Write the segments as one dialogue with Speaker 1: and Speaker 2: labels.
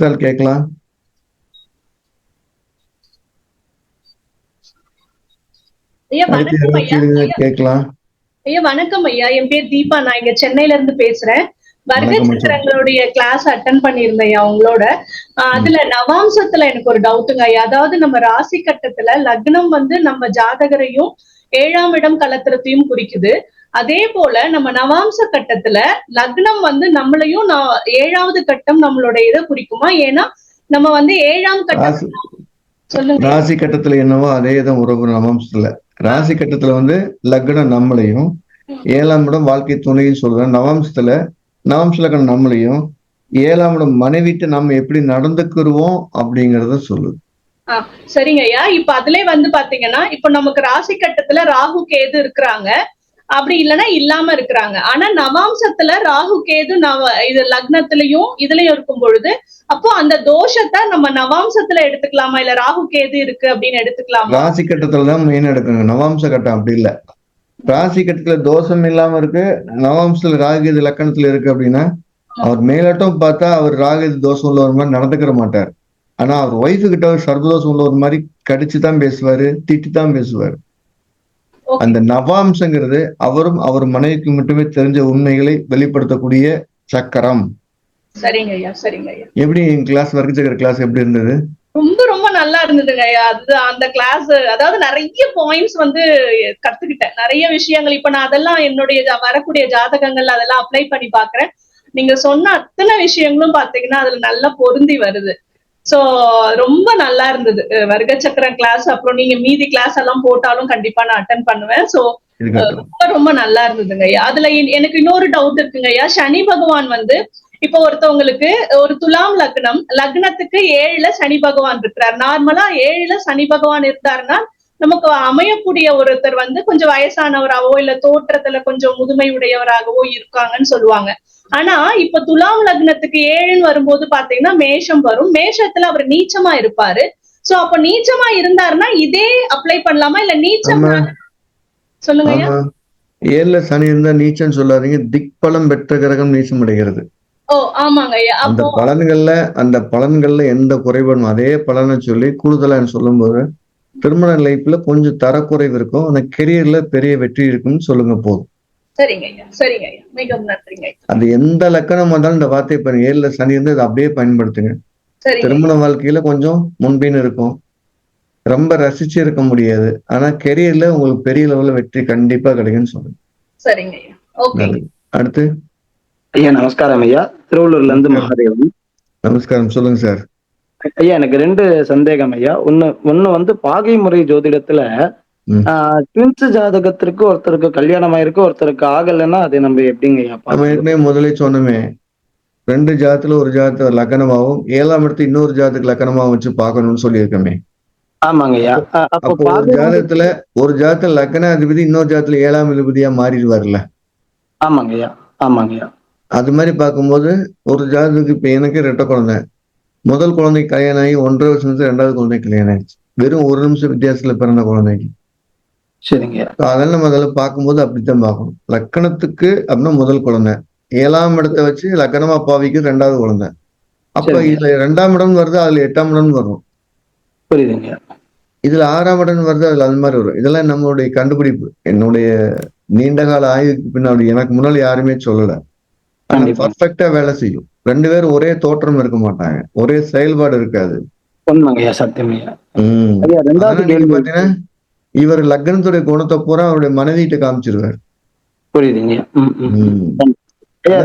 Speaker 1: அடுத்தால் கேட்கலாம். கேட்கலாம்.
Speaker 2: ஐயா வணக்கம் ஐயா. என் பேர் தீபா. நான் இங்க சென்னையில இருந்து பேசுறேன். வர்க்க சித்திரங்களுடைய கிளாஸ் அட்டன் பண்ணியிருந்தேன் ஐயா உங்களோட. அதுல நவாம்சத்துல எனக்கு ஒரு டவுட்டுங்க ஐயா. அதாவது நம்ம ராசி கட்டத்துல லக்னம் வந்து நம்ம ஜாதகரையும் ஏழாம் இடம் கலத்திரத்தையும் குறிக்குது. அதே போல நம்ம நவாம்ச கட்டத்துல லக்னம் வந்து நம்மளையும் ஏழாவது கட்டம் நம்மளோட இதை குறிக்குமா? ஏன்னா நம்ம வந்து ஏழாம் கட்டம்
Speaker 1: ராசி கட்டத்துல என்னவோ அதே தான் உறவு நவம்சத்துல. ராசி கட்டத்துல வந்து லக்னம் நம்மளையும் ஏழாம் இடம் வாழ்க்கை துணையும் சொல்றேன் நவம்சத்துல நவம்ச லக்னம் நம்மளையும் ஏழாம் இடம் மனைவிட்டு நம்ம எப்படி நடந்துக்கிறோம் அப்படிங்கறத சொல்லுது.
Speaker 2: சரிங்க ஐயா இப்ப அதுலயே வந்து பாத்தீங்கன்னா இப்ப நமக்கு ராசி கட்டத்துல ராகு கேது இருக்கிறாங்க. அப்படி இல்லைன்னா இல்லாம இருக்கிறாங்க. ஆனா நவாம்சத்துல ராகு கேது நவ இது லக்னத்திலயும் இதுலயும் இருக்கும் பொழுது அப்போ அந்த தோஷத்தை நம்ம நவாம்சத்துல எடுத்துக்கலாமா? இல்ல ராகு கேது இருக்கு அப்படின்னு எடுத்துக்கலாமா?
Speaker 1: ராசி கட்டத்துல தான் மெயின் எடுக்கணும். நவாம்ச கட்டம் அப்படி இல்ல. ராசி கட்டத்துல தோஷம் இல்லாம இருக்கு. நவாம்சத்துல ராகுது லக்கணத்துல இருக்கு அப்படின்னா அவர் மேலட்டும் பார்த்தா அவர் ராகுது தோஷம் உள்ளவர் மாதிரி நடந்துக்கிற மாட்டார். ஆனா அவர் ஒய்ஃபு கிட்ட அவர் சர்வதோஷம் உள்ளவர் மாதிரி கடிச்சு தான் பேசுவாரு திட்டி தான் பேசுவாரு. அந்த நவாம்சங்கிறது அவரும் அவர் மனைவிக்கு மட்டுமே தெரிஞ்ச உண்மைகளை வெளிப்படுத்தக்கூடிய சக்கரம்.
Speaker 2: சரிங்க ஐயா சரிங்க ஐயா.
Speaker 1: எப்படி கிளாஸ் வர்க்க சக்கர கிளாஸ் எப்படி இருந்தது?
Speaker 2: ரொம்ப ரொம்ப நல்லா இருந்ததுங்க அது அந்த கிளாஸ் அதாவது நிறைய பாயிண்ட்ஸ் வந்து கத்துக்கிட்டேன். நிறைய விஷயங்கள். இப்ப நான் அதெல்லாம் என்னுடைய வரக்கூடிய ஜாதகங்கள் அதெல்லாம் அப்ளை பண்ணி பாக்குறேன் நீங்க சொன்ன அத்தனை விஷயங்களும் பாத்தீங்கன்னா அதுல நல்லா பொருந்தி வருது. சோ ரொம்ப நல்லா இருந்தது. அஹ் வர்க்க சக்கரம் கிளாஸ் அப்புறம் நீங்க மீதி கிளாஸ் எல்லாம் போட்டாலும் கண்டிப்பா நான் அட்டன் பண்ணுவேன். சோ ரொம்ப ரொம்ப நல்லா இருந்ததுங்க. ஐயா அதுல என்- எனக்கு இன்னொரு டவுட் இருக்குங்க ஐயா. சனி பகவான் வந்து இப்ப ஒருத்தவங்களுக்கு ஒரு துலாம் லக்னம் லக்னத்துக்கு ஏழுல சனி பகவான் இருக்கிறார். நார்மலா ஏழுல சனி பகவான் இருந்தாருன்னா நமக்கு அமையக்கூடிய ஒருத்தர் வந்து கொஞ்சம் வயசானவராகவோ இல்ல தோற்றத்துல கொஞ்சம் முதுமை உடையவராகவோ இருக்காங்கன்னு சொல்லுவாங்க. ஆனா இப்ப துலாம் லக்னத்துக்கு ஏழுன்னு வரும்போது பாத்தீங்கன்னா மேஷம் வரும். மேஷத்துல அவர் நீச்சமா இருப்பாரு. சோ அப்ப நீச்சமா இருந்தாருன்னா இதே அப்ளை பண்ணலாமா? இல்ல நீச்சம் சொல்லுங்க
Speaker 1: ஏழுல சனி இருந்தா நீச்சம் சொல்லாதீங்க. திக்பலம் பெற்ற கிரகம் நீச்சம் அடைகிறது. அந்த பலன்கள்ல அந்த பலன்கள்ல எந்த குறைபாடும்? அதே பலனை சொல்லி கூடுதலா சொல்லும்போது திருமண லைஃப்ல கொஞ்சம் தரக்குறைவு இருக்கும். ஆனா கெரியர்ல பெரிய வெற்றி இருக்கும்னு சொல்லுங்க போதும்.
Speaker 2: சரிங்க ஐயா சரிங்க ஐயா. மிகவும் நன்றிங்க ஐயா.
Speaker 1: அது எந்த லக்கணம் வந்தாலும் இந்த வார்த்தையை பாருங்க. ஏழுல சனி இருந்து அதை அப்படியே பயன்படுத்துங்க. திருமண வாழ்க்கையில கொஞ்சம் முன்பின் இருக்கும். ரொம்ப ரசிச்சு இருக்க முடியாது. ஆனா கெரியர்ல உங்களுக்கு பெரிய லெவல்ல வெற்றி கண்டிப்பா கிடைக்கும்னு சொல்லுங்க.
Speaker 2: சரிங்க.
Speaker 1: அடுத்து?
Speaker 3: ஐயா நமஸ்காரம் ஐயா. திருவள்ளூர்ல இருந்து மகாதேவன்.
Speaker 1: நமஸ்காரம். சொல்லுங்க சார்.
Speaker 3: ஐயா எனக்கு ரெண்டு சந்தேகம் ஐயா. ஒண்ணு ஒண்ணு வந்து பாகை முறை ஜோதிடத்துல
Speaker 1: ம்.
Speaker 3: ட்வின்ஸ் ஜாதகத்திற்கு ஒருத்தருக்கு கல்யாணம் ஆயிருக்கு ஒருத்தருக்கு ஆகலைன்னா அதை நம்ம எப்படிங்க ஐயா
Speaker 1: நம்ம
Speaker 3: பார்க்கறது?
Speaker 1: ஏற்கனவே முதலே சொன்னோமே ரெண்டு ஜாதத்துல ஒரு ஜாதத்தை லக்கணமாகவும் ஏழாம் இடத்து இன்னொரு ஜாதத்துக்கு லக்கணமாகவும் வச்சு பார்க்கணும்னு சொல்லியிருக்கோமே.
Speaker 3: ஆமாங்க ஐயா. அ- அப்போ
Speaker 1: அப்போ ஒரு
Speaker 3: முறை-
Speaker 1: ஜாதகத்துல ஒரு ஜாதத்துல லக்கண அதிபதி இன்னொரு ஜாதத்துல ஏழாம் அதிபதியா மாறிடுவார்ல.
Speaker 3: ஆமாங்க ஐயா. ஆமாங்க ஐயா.
Speaker 1: அது மாதிரி பார்க்கும்போது ஒரு ஜாதகத்துக்கு இப்ப எனக்கு ரெட்ட குழந்தை. முதல் குழந்தை கல்யாணம் ஆகி ஒன்றரை வருஷத்துல ரெண்டாவது குழந்தை கல்யாணம் ஆயிடுச்சு. வெறும் ஒரு நிமிஷம் வித்தியாசத்துல பிறந்த குழந்தைக்கு.
Speaker 3: சரிங்க.
Speaker 1: அதெல்லாம் நம்ம அதில் பார்க்கும்போது அப்படித்தான் பார்க்கணும். லக்கணத்துக்கு அப்படின்னா முதல் குழந்தை. ஏழாம் இடத்தை வச்சு லக்கணமா பாவிக்கு ரெண்டாவது குழந்தை. அப்ப. இதுல ரெண்டாம் இடம் வருது அதுல எட்டாம் இடம் வரும்.
Speaker 3: புரியுதுங்க.
Speaker 1: இதுல ஆறாம் இடம் வருது அதுல அது மாதிரி வரும். இதெல்லாம் நம்மளுடைய கண்டுபிடிப்பு. என்னுடைய நீண்ட கால ஆய்வுக்கு பின்னாடி எனக்கு முன்னாடி யாருமே சொல்லல. பர்ஃபெக்டா வேலை செய்யும். ரெண்டு பேரும் ஒரே தோற்றம் இருக்க மாட்டாங்க. ஒரே செயல்பாடு இருக்காது.
Speaker 3: உண்மைங்க ஐயா
Speaker 1: இவர் லக்னத்துடைய குணத்தை பூரா அவருடைய மனைவிட்ட காமிச்சிருவார்.
Speaker 3: புரியுதுங்க.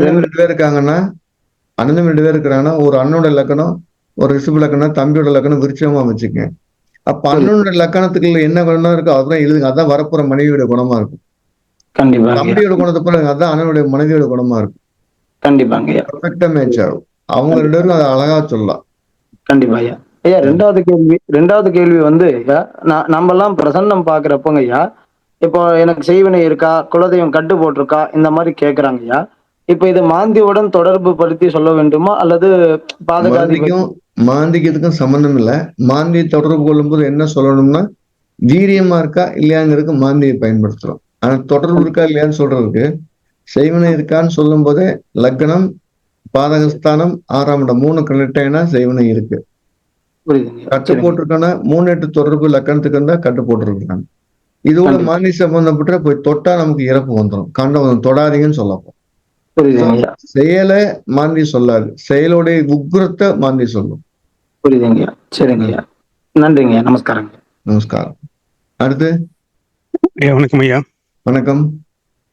Speaker 3: ரெண்டு
Speaker 1: பேர் இருக்காங்கன்னா அண்ணன் ரெண்டு பேர் இருக்கிறாங்கன்னா ஒரு அண்ணனோட லக்கணம் ஒரு ரிஷப லக்கணம் தம்பியோட லக்கணம் விருட்சமா வச்சுக்கங்க. அப்ப அண்ணனோட லக்கணத்துக்குள்ள என்ன குணம் இருக்கோ? அதுதான் எழுதுங்க. அதான் வரப்போற மனைவியோட குணமா இருக்கும். தம்பியோட குணத்தை போல அதான் அண்ணனுடைய மனைவியோட குணமா இருக்கும்.
Speaker 3: கண்டிப்பாங்க.
Speaker 1: மேட்ச் ஆகும். அவங்க ரெண்டு பேரும் அதை அழகா சொல்லலாம்.
Speaker 3: கண்டிப்பா ஐயா ரெண்டாவது கேள்வி ரெண்டாவது கேள்வி வந்து ஐயா நான் நம்ம எல்லாம் பிரசன்னம் பாக்குறப்பங்க ஐயா இப்போ எனக்கு செய்வினை இருக்கா குலதெய்வம் கட்டு போட்டிருக்கா இந்த மாதிரி கேக்குறாங்க ஐயா. இப்ப இது மாந்தியுடன் தொடர்பு படுத்தி சொல்ல வேண்டுமா அல்லது பாதகாதிக்கும்
Speaker 1: மாந்திக்கு இதுக்கும் சம்பந்தம் இல்ல. மாந்தியை தொடர்பு கொள்ளும்போது என்ன சொல்லணும்னா வீரியமா இருக்கா இல்லையாங்கிறதுக்கு மாந்தியை பயன்படுத்துறோம். ஆனா தொடர்பு இருக்கா இல்லையான்னு சொல்றதுக்கு செய்வனை இருக்கான்னு சொல்லும் போதே லக்னம் பாதகஸ்தானம் ஆறாம் இடம் மூணு கனெக்டாயினா செய்வனை இருக்கு. கட்டு. போட்டிருக்கானா? மூணு எட்டு தொடர்பு லக்கணத்துக்கு இருந்தா கட்டு போட்டிருக்காங்க இதோட. மானி சம்பந்தப்பட்ட போய் தொட்டா நமக்கு இறப்பு வந்துடும் கண்டம் தொடாதீங்கன்னு சொல்லப்போம் செயலை மாந்தி சொல்லாது. செயலோடைய உக்ரத்தை மாந்தி சொல்லும்.
Speaker 3: புரியுதுங்க. ஐயா சரிங்க. ஐயா நன்றிங்க. ஐயா நமஸ்காரங்க.
Speaker 1: நமஸ்காரம். அடுத்து?
Speaker 4: ஐயா வணக்கம் ஐயா.
Speaker 1: வணக்கம்.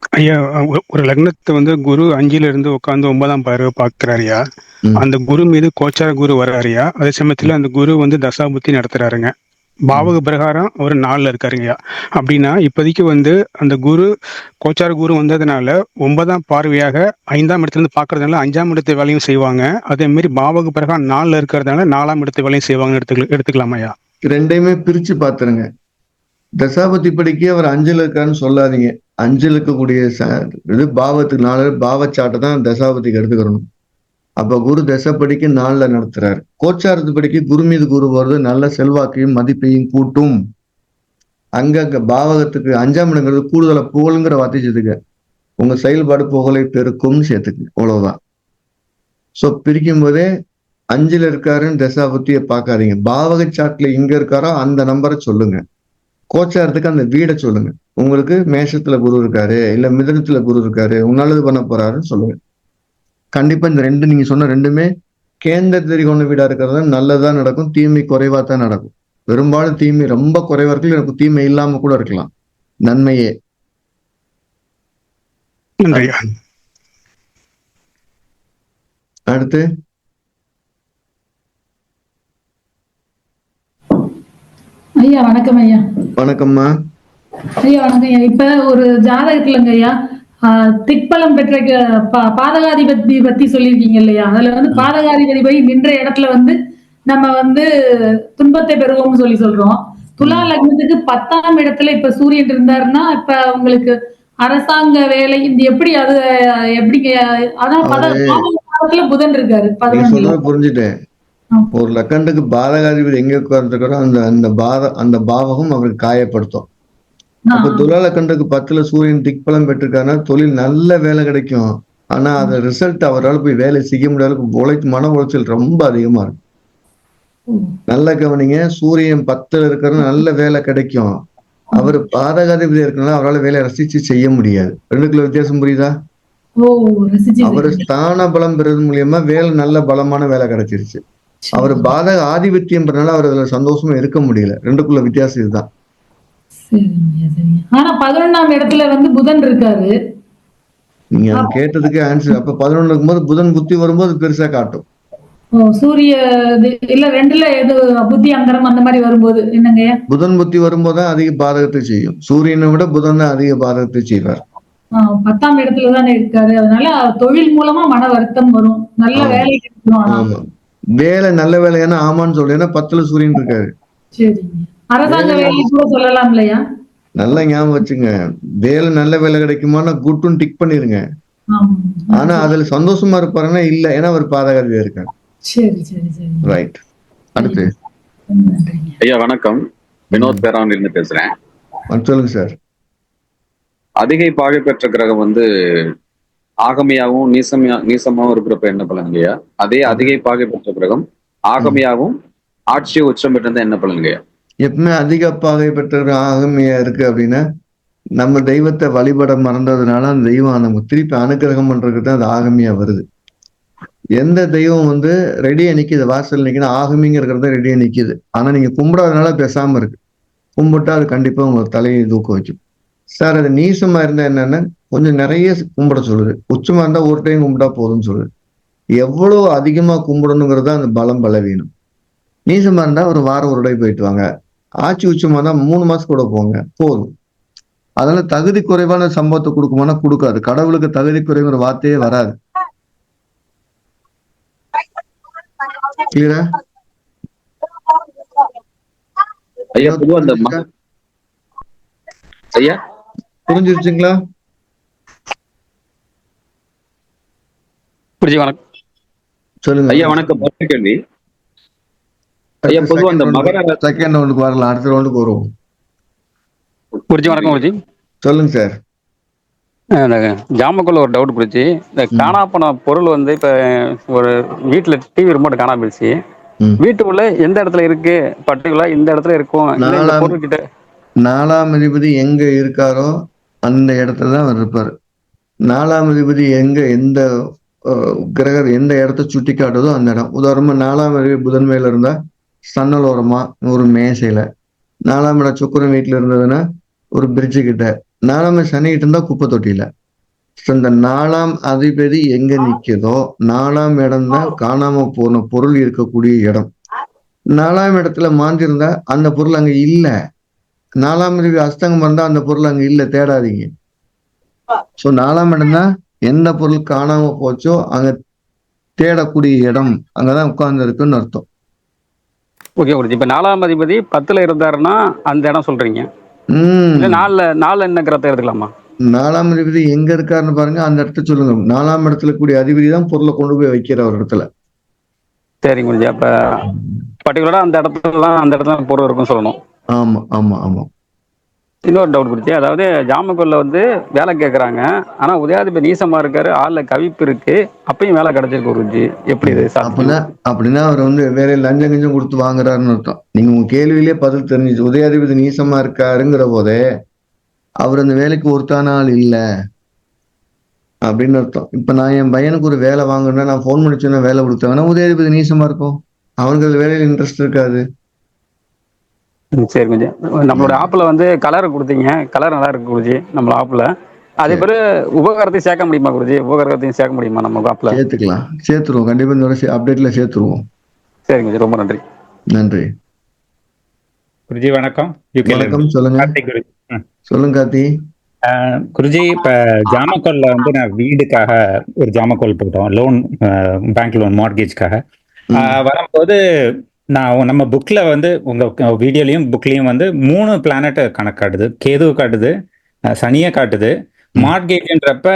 Speaker 4: ஐயா ஒரு லக்னத்தை வந்து குரு அஞ்சுல இருந்து உட்கார்ந்து ஒன்பதாம் பார்வை பார்க்கிறாருயா
Speaker 1: ம்.
Speaker 4: அந்த குரு மீது கோச்சார குரு வர்றாருயா அதே சமயத்துல அந்த குரு வந்து தசாபுத்தி நடத்துறாருங்க. பாவக பிரகாரம் அவர் நாலுல இருக்காருங்கய்யா அப்படின்னா இப்போதைக்கு வந்து அந்த குரு கோச்சார குரு வந்ததுனால ஒன்பதாம் பார்வையாக ஐந்தாம் இடத்துல இருந்து பாக்குறதுனால அஞ்சாம் இடத்து வேலையும் செய்வாங்க. அதே மாதிரி பாவக பிரகாரம் நாலுல இருக்கிறதுனால நாலாம் இடத்து வேலையும் செய்வாங்கன்னு எடுத்துக்க எடுத்துக்கலாமாய்யா?
Speaker 1: ரெண்டையுமே பிரிச்சு பாத்துருங்க தசாபதி படிக்க அவர் அஞ்சல் இருக்கான்னு சொல்லாதீங்க. அஞ்சல் இருக்கக்கூடிய இது பாவத்துக்கு நாலு பாவச்சாட்டை தான் தசாபதிக்கு எடுத்துக்கிறணும். அப்ப குரு தசப்படிக்கு நாளில் நடத்துறாரு. கோச்சாரத்து படிக்க குரு மீது குரு வருது நல்ல செல்வாக்கையும் மதிப்பையும் கூட்டும். அங்க பாவகத்துக்கு அஞ்சாம் இடங்கிறது கூடுதலா புகழுங்கிற வார்த்தை சேர்த்துக்க உங்க செயல்பாடு புகழை பெருக்கும்னு சேர்த்துக்கு அவ்வளவுதான். சோ பிரிக்கும் போதே அஞ்சுல இருக்காருன்னு தசாபத்திய பார்க்காதீங்க. பாவக சாட்ல இங்க இருக்காரோ அந்த நம்பரை சொல்லுங்க. கோச்சாரத்துக்கு அந்த வீடை சொல்லுங்க. உங்களுக்கு மேஷத்துல குரு இருக்காரு இல்ல மிதனத்துல குரு இருக்காரு உன்னாலது பண்ண போறாருன்னு சொல்லுங்க. கண்டிப்பா இந்த ரெண்டு நீங்க சொன்ன ரெண்டுமே கேந்திர திரிகோண வீடா இருக்கிறது நல்லதா நடக்கும் தீமை குறைவா தான் நடக்கும். பெரும்பாலும் தீமை ரொம்ப குறைவா இருக்கு எனக்கு தீமை இல்லாம கூட இருக்கலாம். நன்மையே. அடுத்து?
Speaker 5: ஐயா வணக்கம் ஐயா.
Speaker 1: வணக்கம்மா.
Speaker 5: ஐயா வணக்கம் ஐயா. இப்ப ஒரு ஜாதகத்துலங்க ஐயா திக்பலம் பெற்ற பாதகாதிபதி பத்தி சொல்லியிருக்கீங்க இல்லையா? அதுல வந்து பாதகாதிபதி போய் நின்ற இடத்துல வந்து நம்ம வந்து துன்பத்தை பெறுவோம்னு சொல்லி சொல்றோம். துலா லக்னத்துக்கு பத்தாம் இடத்துல இப்ப சூரியன் இருந்தாருன்னா இப்ப உங்களுக்கு அரசாங்க வேலை இந்த எப்படி அது எப்படிங்க அதான் பத பாதகாதிபதியில புதன் இருக்காரு
Speaker 1: புரிஞ்சுட்டேன். ஒரு லக்கண்டுக்கு பாதகாதிபதி எங்க உட்கார்ந்துருக்காரோ அந்த அந்த பாத அந்த பாவகம் அவருக்கு காயப்படுத்தும். அப்ப துலா லக்கண்டுக்கு பத்துல சூரியன் திக்பலம் பெற்றிருக்காருன்னா தொழில் நல்ல வேலை கிடைக்கும். ஆனா அது ரிசல்ட் அவரால் போய் வேலை செய்ய முடியாத உழை மன உளைச்சல் ரொம்ப அதிகமா இருக்கும் நல்ல கவனிங்க சூரியன் பத்துல இருக்கிற நல்ல வேலை கிடைக்கும். அவர் பாதகாதிபதி இருக்கனால அவரால் வேலையை ரசிச்சு செய்ய முடியாது. ரெண்டுக்குள்ள வித்தியாசம் புரியுதா? அவர் ஸ்தான பலம் பெறது மூலியமா வேலை நல்ல பலமான வேலை கிடைச்சிருச்சு. அவர் பாதக ஆதிபத்தியம் பெறனால அவர் அதுல சந்தோஷமா இருக்க முடியல. ரெண்டுக்குள்ள வித்தியாசம் இதுதான்.
Speaker 5: சரிங்க சரிங்க. ஆனா பதினொன்னாம் இடத்துல வந்து புதன் இருக்காரு.
Speaker 1: நீங்க கேட்டதுக்கு ஆன்சர் அப்ப பதினொன்னு இருக்கும்போது புதன் புத்தி வரும்போது பெருசா காட்டும்.
Speaker 5: சூரிய இல்ல ரெண்டுல எது புத்தி அந்தரம் அந்த மாதிரி வரும்போது என்னங்க?
Speaker 1: புதன் புத்தி வரும்போது தான் அதிக பாதகத்தை செய்யும். சூரியனை விட புதன் தான் அதிக பாதகத்தை செய்வார்.
Speaker 5: பத்தாம் இடத்துல தானே இருக்காரு. அதனால தொழில் மூலமா மன வருத்தம் வரும். நல்ல. வேலை
Speaker 1: வேலை நல்ல வேலையான ஆமான்னு சொல்றேன்னா பத்துல சூரியன் இருக்காரு.
Speaker 5: சரிங்க. அரசாங்க
Speaker 1: வேலை-
Speaker 5: வேலை கூட சொல்லலாம் இல்லையா
Speaker 1: நல்லா ஞாபகம் வச்சுங்க. வேலை நல்ல வேலை கிடைக்குமானா குட்டுன்னு டிக் பண்ணிருங்க.
Speaker 5: ஆமா.
Speaker 1: ஆனா அதுல சந்தோஷமா இருப்பாருன்னா இல்ல. ஏன்னா அவர் பாதகாதியா இருக்காரு.
Speaker 5: சரி சரி சரி.
Speaker 1: ரைட் அடுத்து.
Speaker 6: ஐயா வணக்கம். வினோத் பேராவன்ல இருந்து பேசுறேன்
Speaker 1: சொல்லுங்க சார்.
Speaker 6: அதிகை பாகை பெற்ற கிரகம் வந்து ஆகமையாகவும் நீசமையா நீசமாவும் இருக்கிறப்ப என்ன பலனுங்கய்யா அதே அதிகை பாகை பெற்ற கிரகம் ஆகமையாகவும் ஆட்சி உச்சம் பெற்றிருந்தா என்ன பலனுங்கய்யா
Speaker 1: எப்பவுமே அதிக பாகை பெற்றவர்கள் ஆகமையா இருக்கு அப்படின்னா நம்ம தெய்வத்தை வழிபட மறந்ததுனால அந்த தெய்வம் நமக்கு திருப்பி அனுகிரகம் பண்றதுக்கு தான் அது ஆகமையா வருது. எந்த தெய்வம் வந்து ரெடியா நிக்குது வாசல் நிக்குது ஆகமிங்கிறது ரெடியா நிக்குது. ஆனா நீங்க கும்பிடாதனால பேசாம இருக்கு. கும்பிட்டா அது கண்டிப்பா உங்களுக்கு தலையை தூக்க வைக்கும். சார் அது நீசமா இருந்தா என்னன்னா கொஞ்சம் நிறைய கும்பிட சொல்லுது. உச்சமா இருந்தா ஒரு டைம் கும்பிட்டா போதும்னு சொல்லுது. எவ்வளவு அதிகமா கும்பிடணுங்கிறது தான் அந்த பலம் பலவீனம். நீசமா இருந்தா ஒரு வாரம் ஒரு டை போயிட்டு வாங்க. ஆட்சி உச்சமா இருந்தா மூணு மாசம் கூட போங்க போதும். அதனால தகுதி குறைவான சம்பவத்தை கொடுக்குமானா கொடுக்காது. கடவுளுக்கு தகுதி குறைங்கிற வார்த்தையே வராது. கிளியரா
Speaker 6: ஐயா ஐயா?
Speaker 1: புரிஞ்சிருச்சுங்களா?
Speaker 6: புரிஞ்சு வணக்கம்.
Speaker 1: சொல்லுங்க.
Speaker 6: ஐயா வணக்கம் கேள்வி. ஐயா பொதுவா அந்த மகர
Speaker 1: செகண்ட் ரவுண்டுக்கு வரலாம். அடுத்த ரவுண்டுக்கு வருவோம்.
Speaker 6: புரிஞ்சு வணக்கம் குருஜி.
Speaker 1: சொல்லுங்க சார்
Speaker 7: ஜாமக்குள்ள ஒரு டவுட் பிடிச்சி இந்த. காணா போன பொருள் வந்து இப்ப ஒரு வீட்டுல டிவி ரிமோட் காணாம போயிடுச்சு. வீட்டுக்குள்ள எந்த இடத்துல இருக்கு? பர்டிகுலா இந்த இடத்துல இருக்கும்.
Speaker 1: நாலாம் அதிபதி எங்க இருக்காரோ அந்த இடத்துல தான் அவர் இருப்பார். நாலாம் அதிபதி எங்க எந்த கிரகர் எந்த இடத்த சுட்டி காட்டுதோ அந்த இடம். உதாரணமா நாலாம் அதிபதி புதன் மேல இருந்தா சன்னல் ஓரமா ஒரு மேசையில. நாலாம் இடம் சுக்கரம் வீட்டுல இருந்ததுன்னா ஒரு பிரிட்ஜு கிட்ட. நாலாம் இடம் சனி கிட்ட இருந்தா குப்பை தொட்டியில இந்த நாலாம் அதிபதி எங்க நிக்குதோ நாலாம் இடம் தான் காணாம போன பொருள் இருக்கக்கூடிய இடம். நாலாம் இடத்துல மாந்திருந்தா அந்த பொருள் அங்க இல்ல. நாலாம் அதிபதி அஸ்தங்கம் இருந்தா அந்த பொருள் அங்க இல்ல தேடாதீங்க. சோ நாலாம் இடம் தான் எந்த பொருள் காணாம போச்சோ அங்க தேடக்கூடிய இடம். அங்கதான் உட்கார்ந்து இருக்குன்னு அர்த்தம்.
Speaker 7: ஓகே குருஜி இப்ப நாலாம் அதிபதி பத்துல இருந்தாருன்னா அந்த இடம் சொல்றீங்க. இல்ல நாலுல நாலுல என்ன கிரகத்தை எடுத்துக்கலாமா?
Speaker 1: நாலாம் அதிபதி எங்க இருக்காருன்னு பாருங்க அந்த இடத்த சொல்லுங்க. நாலாம் இடத்துல கூடிய அதிபதி தான் பொருளை கொண்டு போய் வைக்கிற ஒரு இடத்துல.
Speaker 7: சரிங்க குருஜி. அப்ப பர்டிகுலரா அந்த இடத்துல அந்த இடத்துல பொருள் இருக்கும்னு சொல்லணும்.
Speaker 1: ஆமா ஆமா ஆமா.
Speaker 7: இன்னொரு டவுட் குருஜி அதாவது ஜாமக்குள்ள வந்து வேலை கேட்கறாங்க ஆனா உதயாதிபதி நீசமாக இருக்காரு ஆளில் கவிப்பு இருக்கு அப்பயும் வேலை கிடைச்சிருக்கு குருஜி. எப்படி இது
Speaker 1: அப்படின்னா அப்படின்னா அவர் வந்து வேற லஞ்சம் கஞ்சம் கொடுத்து வாங்குறாருன்னு அர்த்தம். நீங்க உங்க கேள்வியிலே பதில் தெரிஞ்சுச்சு உதயாதிபதி நீசமா இருக்காருங்கிற போதே அவர் அந்த வேலைக்கு ஒருத்தான ஆள் இல்லை அப்படின்னு அர்த்தம். இப்போ நான் என் பையனுக்கு ஒரு வேலை வாங்கணும்னா நான் ஃபோன் பண்ணி சொன்னா வேலை கொடுத்தாங்கன்னா உதயாதிபதி நீசமா இருக்கும் அவனுக்கு வேலையில் இன்ட்ரெஸ்ட் இருக்காது.
Speaker 7: சரி கொஞ்சம் நம்மளோட ஆப்ல வந்து கலர் கொடுத்தீங்க. கலர் நல்லா இருக்கு குருஜி நம்ம ஆப்ல அதே பிறகு உபகாரத்தையும் சேர்க்க முடியுமா குருஜி? உபகாரத்தையும் சேர்க்க முடியுமா நம்ம ஆப்ல
Speaker 1: சேர்த்துக்கலாம். சேர்த்துருவோம். கண்டிப்பா இந்த வருஷம் அப்டேட்ல சேர்த்துருவோம்.
Speaker 7: சரிங்க குருஜி ரொம்ப நன்றி.
Speaker 1: நன்றி.
Speaker 8: குருஜி வணக்கம்.
Speaker 1: வணக்கம். சொல்லுங்க.
Speaker 8: குருஜி.
Speaker 1: சொல்லுங்க கார்த்தி.
Speaker 8: அஹ், குருஜி இப்ப ஜாமக்கோல்ல வந்து நான் வீடுக்காக ஒரு ஜாமக்கோல் போட்டோம். லோன் பேங்க் லோன் மார்கேஜ்க்காக வரும்போது நான் நம்ம புக்ல வந்து உங்க வீடியோலயும் புக்லயும் வந்து மூணு பிளானட் கணக்கு காட்டுது. கேது காட்டுது சனியை காட்டுது. மார்கேஜ்ன்றப்ப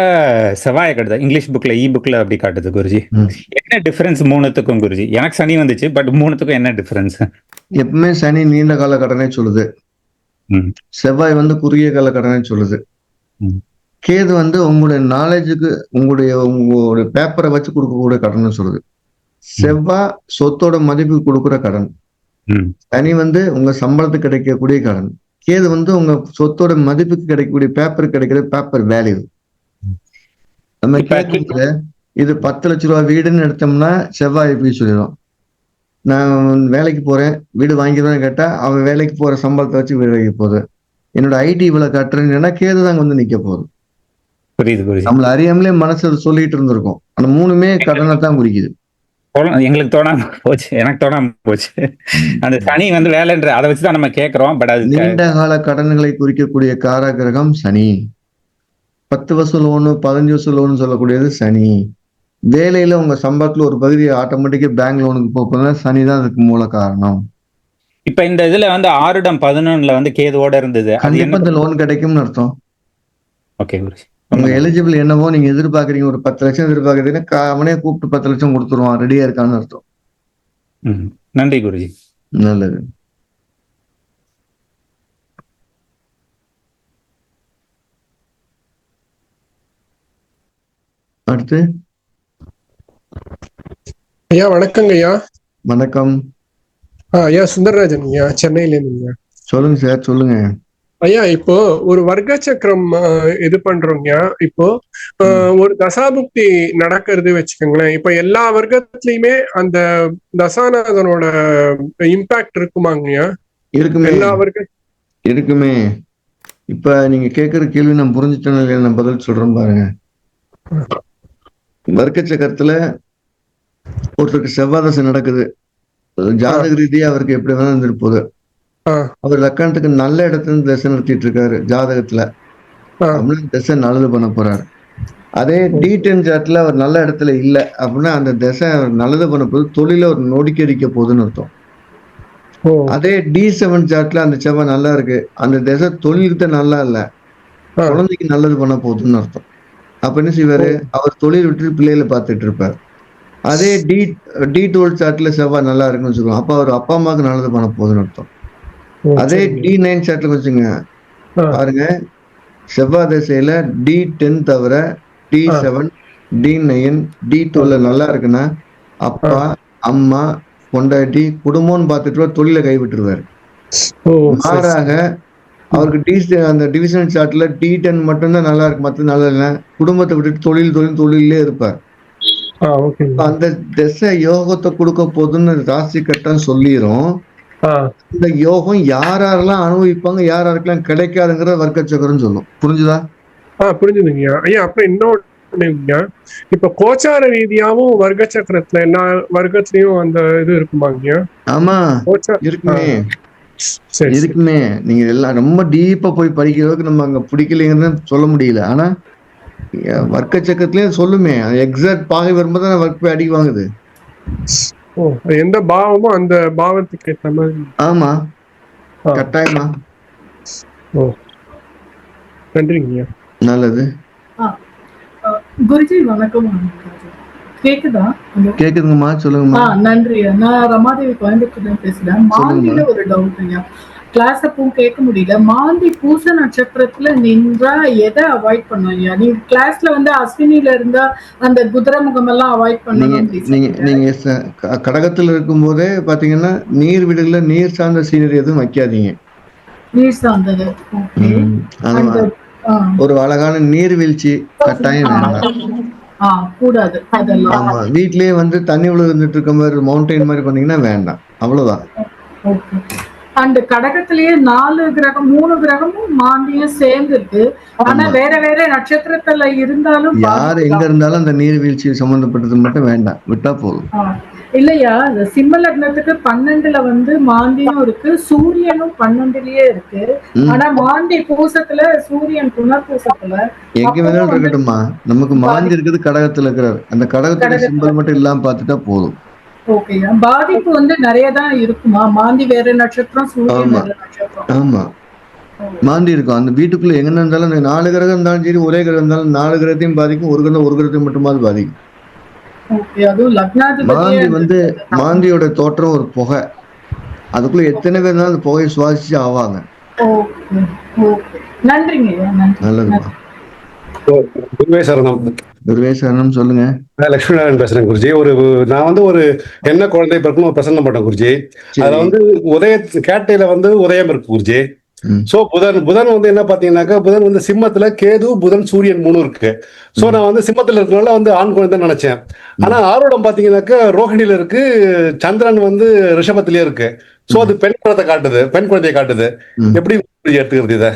Speaker 8: செவ்வாயை காட்டுது. இங்கிலீஷ் புக்ல இ புக்ல அப்படி காட்டுது குருஜி. என்ன டிஃபரன்ஸ் மூணுத்துக்கும் குருஜி? எனக்கு சனி வந்துச்சு பட் மூணுத்துக்கும் என்ன டிஃபரன்ஸ்
Speaker 1: எப்பவுமே சனி நீண்ட கால கடனை சொல்லுது. செவ்வாய் வந்து குறுகிய கால கடனை சொல்லுது. கேது வந்து உங்களுடைய நாலேஜுக்கு உங்களுடைய உங்களுடைய பேப்பரை வச்சு கொடுக்கக்கூடிய கடனை சொல்லுது. செவ்வாய் சொத்தோட மதிப்பு கொடுக்குற கடன். சனி வந்து உங்க சம்பளத்துக்கு கிடைக்கக்கூடிய கடன். கேது வந்து உங்க சொத்தோட மதிப்புக்கு கிடைக்கக்கூடிய பேப்பர் கிடைக்கிற பேப்பர் வேல்யூ நம்ம கேட்கறதுல இது பத்து லட்ச ரூபா வீடுன்னு எடுத்தோம்னா செவ்வாய் போய் சொல்லிடும்? நான் வேலைக்கு போறேன் வீடு வாங்கிடுவேன்னு கேட்டா அவன் வேலைக்கு போற சம்பளத்தை வச்சு வீடு வைக்க போகுது. என்னோட ஐடி இவ்வளவு கட்டுறேன்னா கேது தான் வந்து நிக்க போகுது.
Speaker 8: புரியுது
Speaker 1: நம்மள அறியாமலே மனசு சொல்லிட்டு இருந்திருக்கும். ஆனா மூணுமே கடனை தான் குறிக்குது.
Speaker 8: எங்களுக்கு தோணாம போச்சு. எனக்கு தோணாம போச்சு. அந்த சனி வந்து வேலைன்ற அதை வச்சுதான் நம்ம கேக்குறோம் பட் அது
Speaker 1: நீண்ட கால கடன்களை குறிக்கக்கூடிய காரகிரகம் சனி. பத்து வருஷம் லோனு பதினஞ்சு வருஷம் லோனு சொல்லக்கூடியது சனி. வேலையில உங்க சம்பளத்துல ஒரு பகுதி ஆட்டோமேட்டிக்கா பேங்க் லோனுக்கு போகுதுன்னா சனி தான் அதுக்கு மூல காரணம்.
Speaker 8: இப்ப இந்த இதுல வந்து ஆறுடம் பதினொன்னுல வந்து கேதுவோட இருந்தது. அது
Speaker 1: கண்டிப்பா
Speaker 8: என்ன
Speaker 1: இந்த லோன் கிடைக்கும்னு அர்த்தம்.
Speaker 8: ஓகே
Speaker 1: உங்க எலிஜிபிள் என்னவோ நீங்க எதிர்பார்க்கறீங்க ஒரு பத்து லட்சம் எதிர்பார்க்கறீங்கன்னா அவனே கூப்பிட்டு பத்து லட்சம் கொடுத்துருவான் ரெடியா இருக்கான்னு அர்த்தம்.
Speaker 8: ம். நன்றி குருஜி.
Speaker 1: நல்லது. அடுத்து?
Speaker 9: ஐயா வணக்கங்க ஐயா.
Speaker 1: வணக்கம்.
Speaker 9: ஆ, ஐயா சுந்தரராஜன் ஐயா சென்னையில இருந்துங்க
Speaker 1: சொல்லுங்க சார் சொல்லுங்க.
Speaker 9: ஐயா இப்போ ஒரு வர்க்க சக்கரம் இது பண்றோங்கய்யா இப்போ ஒரு தசாபுக்தி நடக்கிறது வச்சுக்கோங்களேன். இப்போ எல்லா வர்க்கத்துலயுமே அந்த தசாநாதனோட இம்பாக்ட் இருக்குமாங்கய்யா?
Speaker 1: இருக்குமே.
Speaker 9: எல்லா வர்க்க
Speaker 1: இருக்குமே. இப்ப நீங்க கேக்குற கேள்வி நான் புரிஞ்சுட்டேன்னு இல்லையா நான் பதில் சொல்றேன் பாருங்க. வர்க்க சக்கரத்துல ஒருத்தருக்கு செவ்வாதசை நடக்குது. ஜாதக ரீதியா அவருக்கு எப்படி வேணா இருந்துட்டு போகுது. அவர் லக்கணத்துக்கு நல்ல இடத்துல இருந்து திசை நடத்திட்டு இருக்காரு ஜாதகத்துல. திசை நல்லது பண்ண போறாரு. அதே டி டென் சார்ட்ல அவர் நல்ல இடத்துல இல்ல அப்படின்னா அந்த திசை நல்லது பண்ண போது தொழில ஒரு நொடிக்க அடிக்க போகுதுன்னு அர்த்தம். அதே டி செவன் சார்ட்ல அந்த செவ்வாய் நல்லா இருக்கு அந்த திசை தொழிலுக்கு தான் நல்லா இல்ல. குழந்தைக்கு நல்லது பண்ண போகுதுன்னு அர்த்தம். அப்ப என்ன செய்வாரு? அவர் தொழில் விட்டு பிள்ளைகளை பார்த்துட்டு இருப்பார். அதே டி டி டுவெல் சார்ட்ல செவ்வாய் நல்லா இருக்குன்னு வச்சுக்கோங்க அப்ப அவர் அப்பா அம்மாவுக்கு நல்லது பண்ண போகுதுன்னு அர்த்தம். அதே. டி நைன் சார்ட்ல வச்சுங்க. பாருங்க. செவ்வாய் திசையில டி டென் தவிர T. Seven T nine T twelve நல்லா இருக்குன்னா அப்பா அம்மா பொண்டாட்டி குடும்பம்னு பார்த்துட்டு தொழில கைவிட்டுருவாரு. மாறாக அவருக்கு டி அந்த டிவிஷன் சார்ட்ல டி டென் மட்டும்தான் நல்லா இருக்கு மற்ற நல்லா இல்லை. குடும்பத்தை விட்டுட்டு தொழில் தொழில் தொழிலே இருப்பார். அந்த திசை யோகத்தை கொடுக்க போதுன்னு ராசி கட்டம் சொல்லிரும்.
Speaker 9: ஆ
Speaker 1: இந்த யோகம் யார் யாரெல்லாம் அனுபவிப்பாங்க யார் யாருக்கெல்லாம் கிடைக்காதுங்கிற வர்க்க சக்கரம் சொல்லும். புரிஞ்சுதா?
Speaker 9: ஆ புரிஞ்சுதுங்கய்யா ஐயா அப்புறம் இன்னொன்னுங்கய்யா இப்ப கோச்சார ரீதியாவும் வர்க்க சக்கரத்துல எல்லா வர்க்கத்திலயும் அந்த இது இருக்குமாங்கய்யா
Speaker 1: ஆமா. இருக்குமே. இருக்குமே. நீங்க எல்லாம் ரொம்ப டீப்பா போய் படிக்கிற அளவுக்கு நம்ம அங்க பிடிக்கலைங்கன்னு சொல்ல முடியல. ஆனா வர்க்க சக்கரத்திலேயே சொல்லுமே. எக்ஸாக்ட் பாகை வரும்போது தான் வர்க் போய் அடி வாங்குது.
Speaker 9: எந்த பாவமோ அந்த பாவத்துக்கு ஏற்ற மாதிரி.
Speaker 1: ஆமா. கட்டாயமா.
Speaker 9: ஓ. நன்றிங்கய்யா
Speaker 1: நல்லது.
Speaker 5: குருஜி வணக்கம் கேக்குதா?
Speaker 1: கேக்குதுங்கம்மா சொல்லுங்கம்மா.
Speaker 5: ஆ நன்றி நான் ரமாதேவி கோயம்புத்தூர்ல பேசுறேன். மாந்தில ஒரு டவுட் ஐயா. கிளாஸ் அப்பவும் கேட்க முடியல. மாந்தி பூச நட்சத்திரத்துல நின்றா எதை அவாய்ட் ஐயா? நீங்க கிளாஸ்ல வந்து அஸ்வினில இருந்தா அந்த குதிரை முகம் எல்லாம் அவாய்ட் பண்ணணும்
Speaker 1: நீங்க நீங்க கடகத்துல இருக்கும் போதே பாத்தீங்கன்னா நீர் வீடுகள்ல நீர் சார்ந்த சீனரி எதுவும் வைக்காதீங்க.
Speaker 5: நீர் சார்ந்தது.
Speaker 1: ஒரு அழகான நீர்வீழ்ச்சி கட்டாயம் வேண்டாம்.
Speaker 5: கூடாது.
Speaker 1: ஆமா வீட்லயே வந்து தண்ணி விழுந்துட்டு இருக்க மாதிரி மவுண்டைன் மாதிரி பண்ணீங்கன்னா வேண்டாம். அவ்வளவுதான்.
Speaker 5: அந்த கடகத்திலேயே நாலு கிரகம் மூணு கிரகமும் மாந்தியும் சேர்ந்து இருக்கு ஆனா. வேற வேற நட்சத்திரத்துல இருந்தாலும்
Speaker 1: யார் எங்க இருந்தாலும் அந்த நீர்வீழ்ச்சி சம்பந்தப்பட்டது மட்டும் வேண்டாம். விட்டா போதும்.
Speaker 5: இல்லையா? இந்த சிம்ம லக்னத்துக்கு பன்னெண்டுல வந்து மாந்தியும் இருக்கு சூரியனும் பன்னெண்டுலயே இருக்கு. ஆனா மாந்தி பூசத்துல சூரியன் புனர்பூசத்துல
Speaker 1: எங்க வேணாலும் இருக்கட்டும்மா. நமக்கு மாந்தி இருக்குது கடகத்துல இருக்கிறார். அந்த கடகத்துல. சிம்பிள் மட்டும் இல்லாம பார்த்துட்டா போதும்.
Speaker 5: ஓகேயா பாதிப்பு வந்து நிறைய தான் இருக்குமா? மாந்தி வேற நட்சத்திரம் சூரியன்
Speaker 1: ஆமா.
Speaker 5: வேற நட்சத்திரம்.
Speaker 1: ஆமா. மாந்தி இருக்கும். அந்த வீட்டுக்குள்ள எங்க இருந்தாலும் நாலு கிரகம் இருந்தாலும் சரி ஒரே கிரகம் இருந்தாலும் நாலு கிரகத்தையும் பாதிக்கும். ஒரு கிரகம் ஒரு கிரகத்தையும் மட்டுமாவது பாதிக்கும். மாந்தி வந்து மாந்தியோட தோற்றம் ஒரு புகை. அதுக்குள்ள எத்தனை பேர் இருந்தாலும் அந்த புகையை சுவாசிச்சு ஆவாங்க.
Speaker 5: நன்றிங்க
Speaker 1: நல்லதுமா? துர்வேசரணம் சொல்லுங்க.
Speaker 10: நான் லட்சுமிநாராயணன் பேசுறேன் குருஜி. ஒரு நான் வந்து ஒரு என்ன குழந்தை பிறக்கணும் ஒரு பிரசன்னம் பண்ணேன் குருஜி. அதுல வந்து உதய கேட்டையில வந்து உதயம் இருக்கு குருஜி. சோ புதன் புதன் வந்து என்ன பாத்தீங்கன்னாக்கா புதன் வந்து சிம்மத்துல கேது புதன் சூரியன் மூணு இருக்கு. சோ நான் வந்து சிம்மத்துல இருக்கனால வந்து ஆண் குழந்தை நினைச்சேன். ஆனா ஆரோடம் பாத்தீங்கன்னாக்கா ரோஹிணியில இருக்கு சந்திரன் வந்து ரிஷபத்திலேயே இருக்கு. சோ அது பெண் குழந்தை காட்டுது பெண் குழந்தையை காட்டுது. எப்படி குருஜி எடுத்துக்கிறது இத?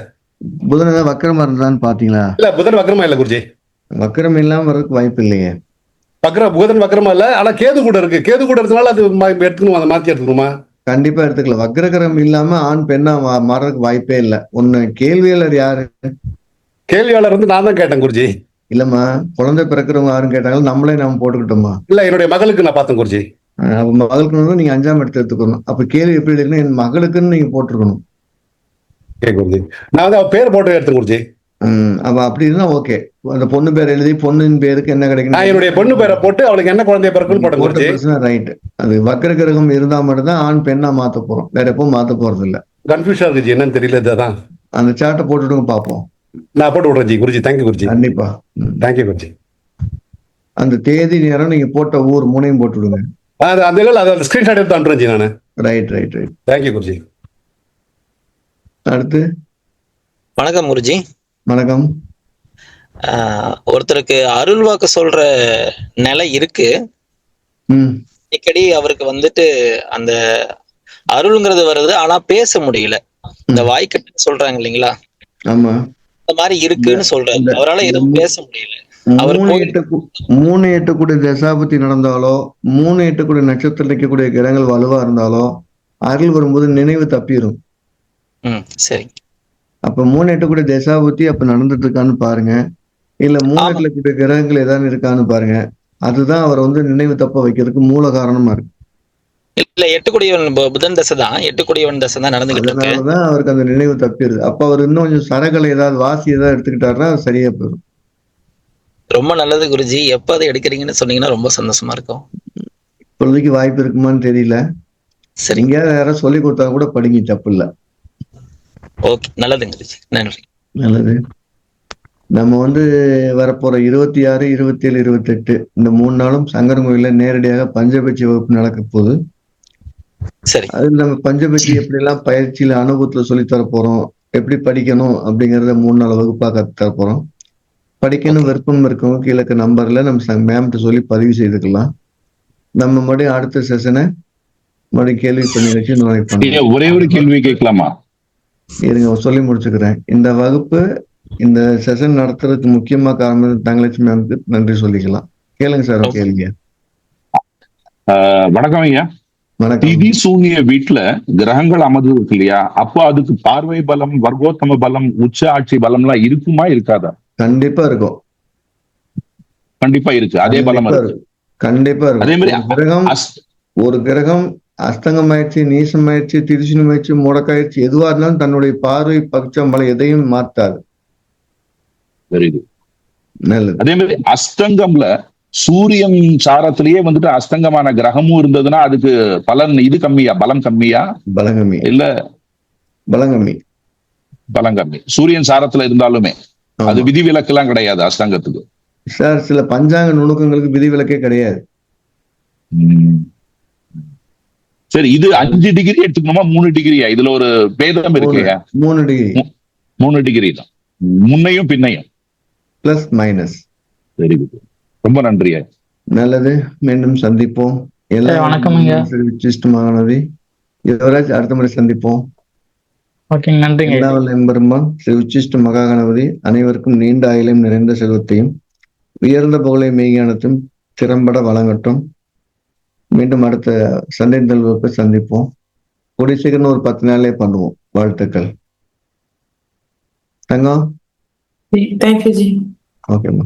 Speaker 1: புதன் ஏதாவது வக்கரமா இருந்தான்னு பாத்தீங்களா
Speaker 10: இல்ல புதன் வக்கரமா இல்ல குருஜி.
Speaker 1: வக்கரம் இல்லாம வர்றதுக்கு வாய்ப்பு இல்லையே.
Speaker 10: வக்ர புதன் வக்கரமா இல்ல? ஆனா கேது கூட இருக்கு. கேது கூட இருக்கனால அது எடுத்துக்கணுமா அதை மாத்தி எடுத்துக்கணுமா?
Speaker 1: கண்டிப்பா எடுத்துக்கலாம். வக்ரகரம் இல்லாம ஆண் பெண்ணா மாறதுக்கு வாய்ப்பே இல்ல. ஒண்ணு கேள்வியாளர் யாரு?
Speaker 10: கேள்வியாளர் வந்து நான் தான் கேட்டேன் குருஜி.
Speaker 1: இல்லம்மா குழந்தை பிறக்கிறவங்க யாரும் கேட்டாலும் நம்மளே நாம போட்டுக்கிட்டோமா
Speaker 10: இல்ல என்னுடைய மகளுக்கு நான் பார்த்தேன் குருஜி.
Speaker 1: அப்ப மகளுக்கு நீங்க அஞ்சாம் இடத்தை எடுத்துக்கணும். அப்ப கேள்வி எப்படி இருக்குன்னா என் மகளுக்குன்னு நீங்க போட்டிருக்கணும்.
Speaker 10: நான் வந்து அவ பேர் போட்டு எடுத்தேன் குருஜி.
Speaker 1: அப்ப அப்படி இருந்தா ஓகே அந்த பொண்ணு பேர் எழுதி பொண்ணின் பேருக்கு என்ன கிடைக்கும்
Speaker 10: நான் என்னுடைய பொண்ணு பேரை போட்டு அவளுக்கு என்ன குழந்தைய பிறக்குன்னு போட்டேன் குருஜி
Speaker 1: ரைட் அது வக்கர கிரகம் இருந்தா மட்டும்தான் ஆண் பெண்ணா மாத்த போறோம். வேற எப்பவும் மாத்த போறது இல்ல.
Speaker 10: கன்ஃபியூஷன் இருக்கு என்னன்னு தெரியல இதுதான்
Speaker 1: அந்த சாட்டை போட்டுடுங்க பாப்போம்
Speaker 10: நான் போட்டு விடுறேன் ஜி. குருஜி தேங்க்யூ குருஜி.
Speaker 1: கண்டிப்பா. ம்.
Speaker 10: Thank you Guruji.
Speaker 1: அந்த தேதி நேரம் நீங்க போட்ட ஊர் மூணையும் போட்டு விடுங்க
Speaker 10: அது அந்த இல்லை அது ஸ்கிரீன்ஷாட் எடுத்து அனுப்புறேன் ஜி நான்.
Speaker 1: Right right right
Speaker 10: thank you Guruji.
Speaker 1: அடுத்து?
Speaker 11: வணக்கம் குருஜி.
Speaker 1: வணக்கம்.
Speaker 11: ஒருத்தருக்கு அருள் வாக்கு சொல்ற நிலை இருக்கு. அடிக்கடி அவருக்கு வந்துட்டு அந்த அருள்ங்கிறது வருது ஆனா பேச முடியல. இந்த வாய்க்கட்டு சொல்றாங்க இல்லைங்களா?
Speaker 1: ஆமா.
Speaker 11: அந்த மாதிரி இருக்குன்னு சொல்றாரு.
Speaker 1: இந்த-
Speaker 11: அவரால எதுவும் பேச முடியல. அவர்
Speaker 1: மூணு எட்டு மூணு எட்டு கூடிய தசாபத்தி நடந்தாலோ மூணு எட்டு கூடிய நட்சத்திரம் நிற்கக்கூடிய கிரகங்கள் வலுவா இருந்தாலோ அருள் வரும்போது நினைவு தப்பிரும்.
Speaker 11: ம் சரி.
Speaker 1: அப்ப மூணு எட்டு கூடிய தசாபத்தி அப்ப நடந்துட்டு இருக்கான்னு பாருங்க. இல்ல மூணு. எட்டுல கூடிய கிரகங்கள் ஏதாவது இருக்கான்னு பாருங்க. அதுதான் அவர் வந்து நினைவு தப்ப வைக்கிறதுக்கு மூல காரணமா இருக்கு.
Speaker 11: இல்ல எட்டுக்குடியவன் புதன் தசை தான். எட்டுக்குடியவன் தசை தான் நடந்துகிட்டு இருக்கு.
Speaker 1: அதனாலதான் அவருக்கு அந்த நினைவு தப்பிடுது அப்ப அவர் இன்னும் கொஞ்சம் சரகளை ஏதாவது வாசி ஏதாவது எடுத்துக்கிட்டாருன்னா சரியா போயிடும்.
Speaker 11: ரொம்ப நல்லது குருஜி. எப்ப அதை எடுக்கிறீங்கன்னு சொன்னீங்கன்னா ரொம்ப சந்தோஷமா இருக்கும்.
Speaker 1: இப்பொழுதைக்கு வாய்ப்பு இருக்குமான்னு தெரியல.
Speaker 11: சரி.
Speaker 1: எங்கேயாவது யாராவது சொல்லி கொடுத்தா கூட படிங்க தப்பு இல்ல.
Speaker 11: ஓகே நல்லதுங்க நன்றி.
Speaker 1: நல்லது. நம்ம வந்து வரப்போற இருபத்தி ஆறு இருபத்தி ஏழு இருபத்தி எட்டு இந்த மூணு நாளும் சங்கரங்கோயில நேரடியாக பஞ்சபட்சி வகுப்பு நடக்க போகுது.
Speaker 11: சரி.
Speaker 1: அது நம்ம பஞ்சபட்சி எப்படி எல்லாம் பயிற்சியில அனுபவத்துல சொல்லி தர போறோம் எப்படி படிக்கணும் அப்படிங்கறத மூணு நாள் வகுப்பா கத்து தர போறோம். படிக்கணும் விருப்பம் இருக்கவங்க கீழே இருக்க நம்பர்ல நம்ம மேம்கிட்ட சொல்லி பதிவு செய்துக்கலாம். நம்ம மறுபடியும் அடுத்த செஷனை மறுபடியும் கேள்வி பண்ணி வச்சு
Speaker 12: ஒரே ஒரு கேள்வி கேட்கலாமா?
Speaker 1: இருங்க சொல்லி முடிச்சுக்கிறேன். இந்த வகுப்பு இந்த செஷன் நடத்துறதுக்கு முக்கியமா காரணம் தங்கலட்சுமி மேம்க்கு நன்றி சொல்லிக்கலாம். கேளுங்க சார். கேளுங்க.
Speaker 12: வணக்கம் ஐயா. திதி சூன்ய வீட்டுல கிரகங்கள் அமர்ந்து இருக்கு இல்லையா? அப்போ அதுக்கு பார்வை பலம் வர்க்கோத்தம பலம் உச்ச ஆட்சி பலம் எல்லாம் இருக்குமா இருக்காதா?
Speaker 1: கண்டிப்பா இருக்கும்.
Speaker 12: கண்டிப்பா இருக்கு. அதே பலம்
Speaker 1: கண்டிப்பா
Speaker 12: இருக்கு.
Speaker 1: இருக்கும். கண்டிப்பா இருக்கும்.
Speaker 12: அதே மாதிரி
Speaker 1: கிரகம் ஒரு கிரகம் அஸ்தங்கமாயிடுச்சு நீசமாயிடுச்சு திருச்சினமாயிடுச்சு முடக்காயிடுச்சு எதுவா இருந்தாலும் தன்னுடைய பார்வை பட்சம் பல எதையும். நல்லது.
Speaker 12: அதே மாதிரி அஸ்தங்கம்ல சூரியன் சாரத்திலேயே வந்துட்டு அஸ்தங்கமான கிரகமும் இருந்ததுன்னா அதுக்கு பலன் இது கம்மியா பலம் கம்மியா?
Speaker 1: பலங்கம்மி
Speaker 12: இல்ல.
Speaker 1: பலங்கம்மி
Speaker 12: பலம் கம்மி. சூரியன் சாரத்துல இருந்தாலுமே அது. விதிவிலக்கு எல்லாம் கிடையாது அஸ்தங்கத்துக்கு.
Speaker 1: சார் சில பஞ்சாங்க நுணுக்கங்களுக்கு விதிவிலக்கே கிடையாது.
Speaker 12: சரி இது அஞ்சு டிகிரி எடுத்துக்கணுமா? மூணு டிகிரியா இதுல ஒரு பேதம் இருக்குங்க
Speaker 1: மூணு டிகிரி
Speaker 12: மூணு டிகிரி தான். முன்னையும் பின்னையும்.
Speaker 1: பிளஸ் மைனஸ்
Speaker 12: வெரி குட் ரொம்ப நன்றி
Speaker 1: நல்லது. மீண்டும் சந்திப்போம்.
Speaker 13: வணக்கம் ஐயா.
Speaker 1: விசிஷ்டமானது யுவராஜ் அடுத்த முறை சந்திப்போம். எம்பெருமான் ஸ்ரீ உச்சிஷ்ட மகா கணபதி அனைவருக்கும் நீண்ட ஆயுளையும் நிறைந்த செல்வத்தையும் உயர்ந்த புகழை மெய்ஞானத்தையும் திறம்பட வழங்கட்டும். மீண்டும் அடுத்த சண்டை வகுப்பை சந்திப்போம். கூடிய சீக்கிரம் ஒரு பத்து நாள்லயே பண்ணுவோம். வாழ்த்துக்கள். தங்கம்? ஓகேம்மா